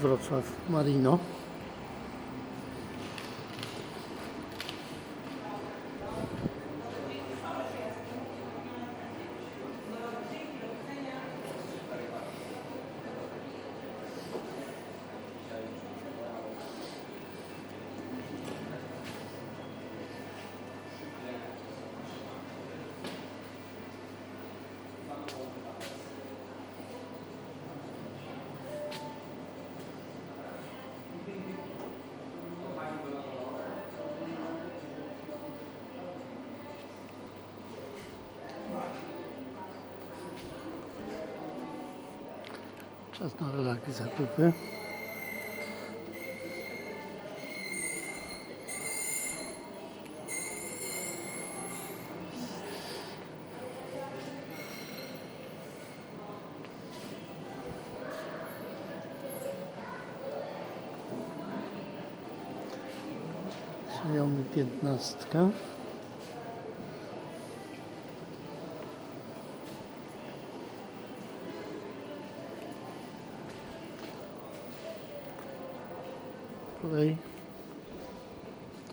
Wrocław Marino. Czas na relaki zakupy. Xiaomi 15. Kolej.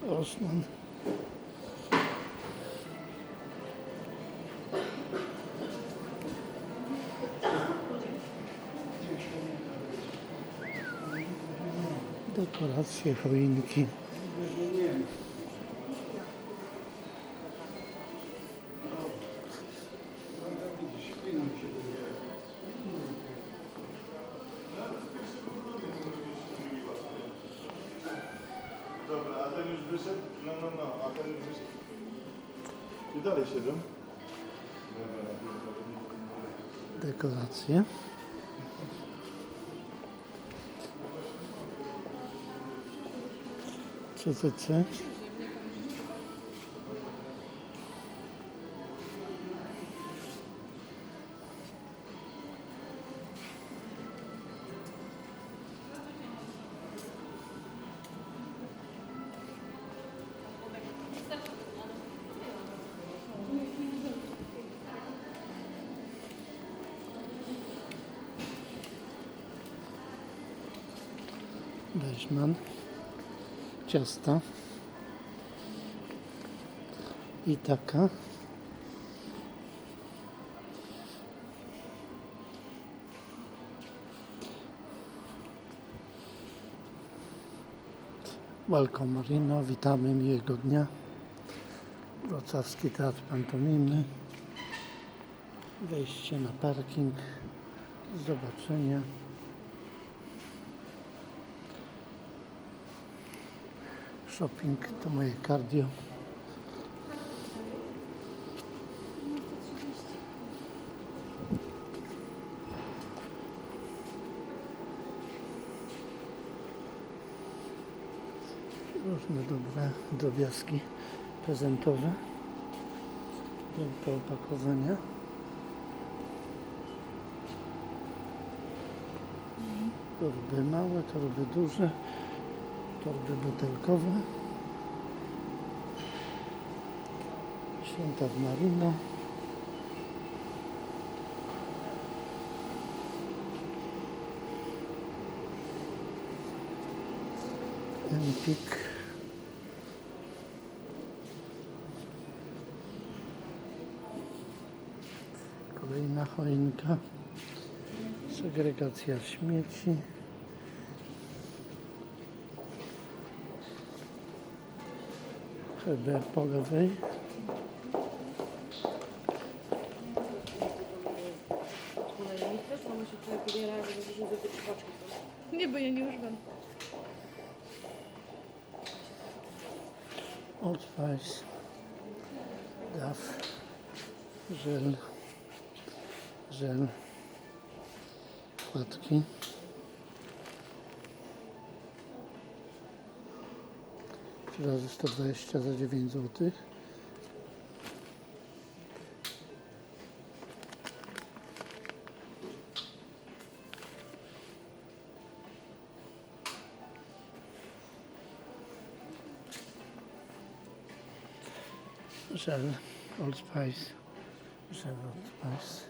Osman. Dekoracje choinki. No, no, a ten już. I dalej siedzą? Dekoracje. CCC. Deichmann. Ciasta. I taka. Welcome Marino, witamy miłego dnia. Wrocławski Teatr Pantomimy. Wejście na parking. Do zobaczenia. Shopping to moje cardio. Różne dobre drobiazgi prezentowe do opakowania. Torby małe, torby duże, torby butelkowe. Święta w Marino. Empik. Kolejna choinka. Segregacja śmieci. Po lewej. Nie, bo ja nie używam. Old Spice, DAF, żel, żel, płatki. Razy 120 za 9 zł. żel Old Spice, żel Old Spice,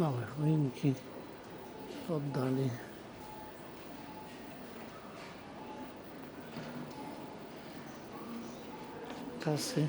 Małe choinki w oddali. Kasy.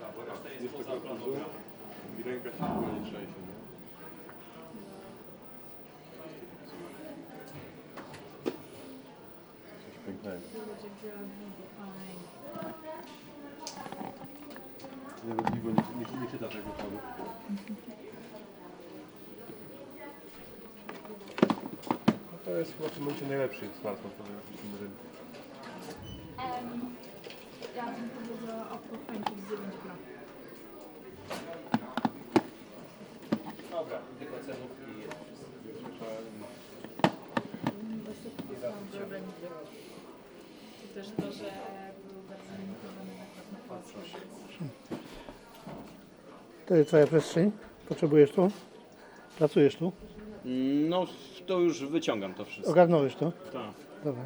Tak, bo reszta jest poza planową. I się chyba nie trzęsie, nie? Coś pięknego. Nawet piwo nie, nie, nie czyta tego. No to jest w tym momencie najlepszy smartfon na rynku. Ja bym powiedziała o Profine'cie z 9 Pro. Dobra, tylko cenów i Właśnie kupiłam go będzie. I też to, że był bardzo limitowany nakład na Polskę. To jest twoja przestrzeń. Potrzebujesz tu? Pracujesz tu? No, to już wyciągam to wszystko. Ogarnąłeś to? Tak. Dobra.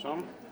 Przepraszam.